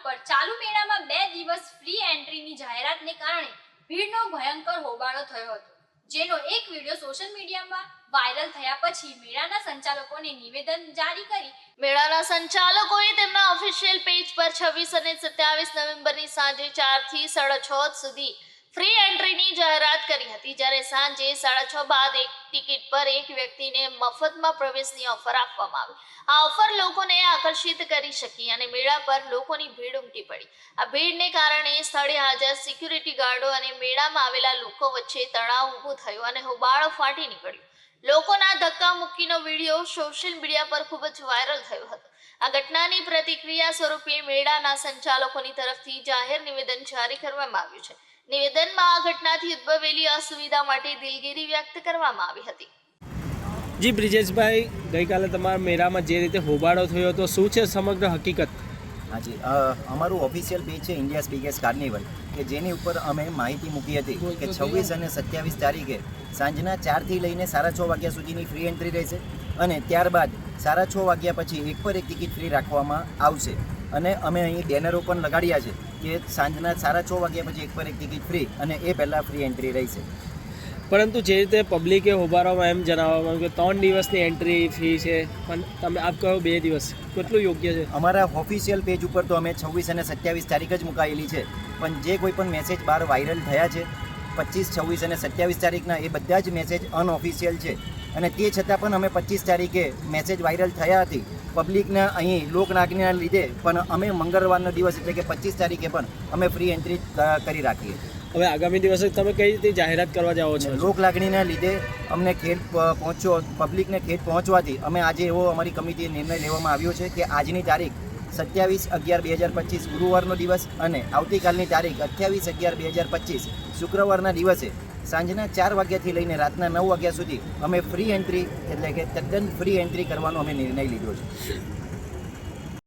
ઉપર ચાલુ મેળામાં બે દિવસ ફ્રી એન્ટ્રીની જાહેરાતને કારણે ભીડનો ભયંકર હોબાળો થયો હતો, જેનો એક વીડિયો સોશિયલ મીડિયામાં વાયરલ થયા પછી મેળાના સંચાલકોને નિવેદન જારી કરી મેળાના સંચાલકોએ તેમના ઓફિશિયલ પેજ પર છવ્વીસ અને સત્યાવીસ નવેમ્બરની સાંજે ચારથી સાડા છ સુધી ફ્રી એન્ટ્રીની જાહેરાત કરી હતી. જ્યારે સાંજે સાડા છ બાદ એક ટિકિટ પર એક વ્યક્તિને મફતમાં પ્રવેશની ઓફર આપવામાં આવી. આ ઓફર લોકોને આકર્ષિત કરી શકી અને મેળા પર લોકોની ભીડ ઉમટી પડી. આ ભીડને કારણે સ્થળે હાજર સિક્યુરિટી ગાર્ડો અને મેળામાં આવેલા લોકો વચ્ચે તણાવ ઊભું થયું અને હોબાળો ફાટી નીકળ્યો. લોકોના ધક્કા મુક્કીનો વીડિયો સોશિયલ મીડિયા પર ખૂબ જ વાયરલ થયો હતો. આ ઘટનાની પ્રતિક્રિયા સ્વરૂપે મેળાના સંચાલકોની તરફથી જાહેર નિવેદન જારી કરવામાં આવ્યું છે. નિવેદનમાં આ ઘટનાથી ઉદ્ભવેલી અસુવિધા માટે દિલગીરી વ્યક્ત કરવામાં આવી હતી. જી બ્રિજેશભાઈ ગઈકાલે તમારા મેળામાં જે રીતે હોબાળો થયો હતો શું છે સમગ્ર હકીકત? હાજી અમારું ઓફિશિયલ પેજ છે ઇન્ડિયાઝ બિગેસ્ટ કાર્નિવલ કે જેની ઉપર અમે માહિતી મૂકી હતી કે છવ્વીસ અને સત્યાવીસ તારીખે સાંજના ચારથી લઈને સાડા છ વાગ્યા સુધીની ફ્રી એન્ટ્રી રહેશે અને ત્યારબાદ સાડા છ વાગ્યા પછી એક પર એક ટિકિટ ફ્રી રાખવામાં આવશે. અને અમે અહીં બેનરો પણ લગાડ્યા છે કે સાંજના સાડા છ વાગ્યા પછી એક પર એક ટિકિટ ફ્રી અને એ પહેલાં ફ્રી એન્ટ્રી રહેશે. પરંતુ જે રીતે પબ્લિકે હોબાળવામાં એમ જણાવવામાં આવ્યું કે ત્રણ દિવસની એન્ટ્રી ફી છે પણ તમે આપ કહો બે દિવસ કેટલું યોગ્ય છે? અમારા ઓફિશિયલ પેજ ઉપર તો અમે છવ્વીસ અને સત્યાવીસ તારીખ જ મુકાયેલી છે પણ જે કોઈ પણ મેસેજ બહાર વાયરલ થયા છે પચીસ છવ્વીસ અને સત્યાવીસ તારીખના એ બધા જ મેસેજ અનઓફિશિયલ છે. અને તે છતાં પણ અમે પચીસ તારીખે મેસેજ વાયરલ થયા હતી. પબ્લિકના અહીં લોકનાગના લીધે પણ અમે મંગળવારનો દિવસ એટલે કે પચીસ તારીખે પણ અમે ફ્રી એન્ટ્રી કરી રાખીએ. હવે આગામી દિવસે તમે કઈ રીતે જાહેરાત કરવા જાઓ છો? લોક લાગણીના લીધે અમને ખેડ પહોંચ્યો પબ્લિકને ખેડ પહોંચવાથી અમે આજે એવો અમારી કમિટીએ નિર્ણય લેવામાં આવ્યો છે કે આજની તારીખ સત્યાવીસ અગિયાર બે હજાર પચીસ ગુરુવારનો દિવસ અને આવતીકાલની તારીખ અઠ્યાવીસ અગિયાર બે હજાર પચીસ શુક્રવારના દિવસે સાંજના ચાર વાગ્યાથી લઈને રાતના નવ વાગ્યા સુધી અમે ફ્રી એન્ટ્રી એટલે કે તદ્દન ફ્રી એન્ટ્રી કરવાનો અમે નિર્ણય લીધો છે.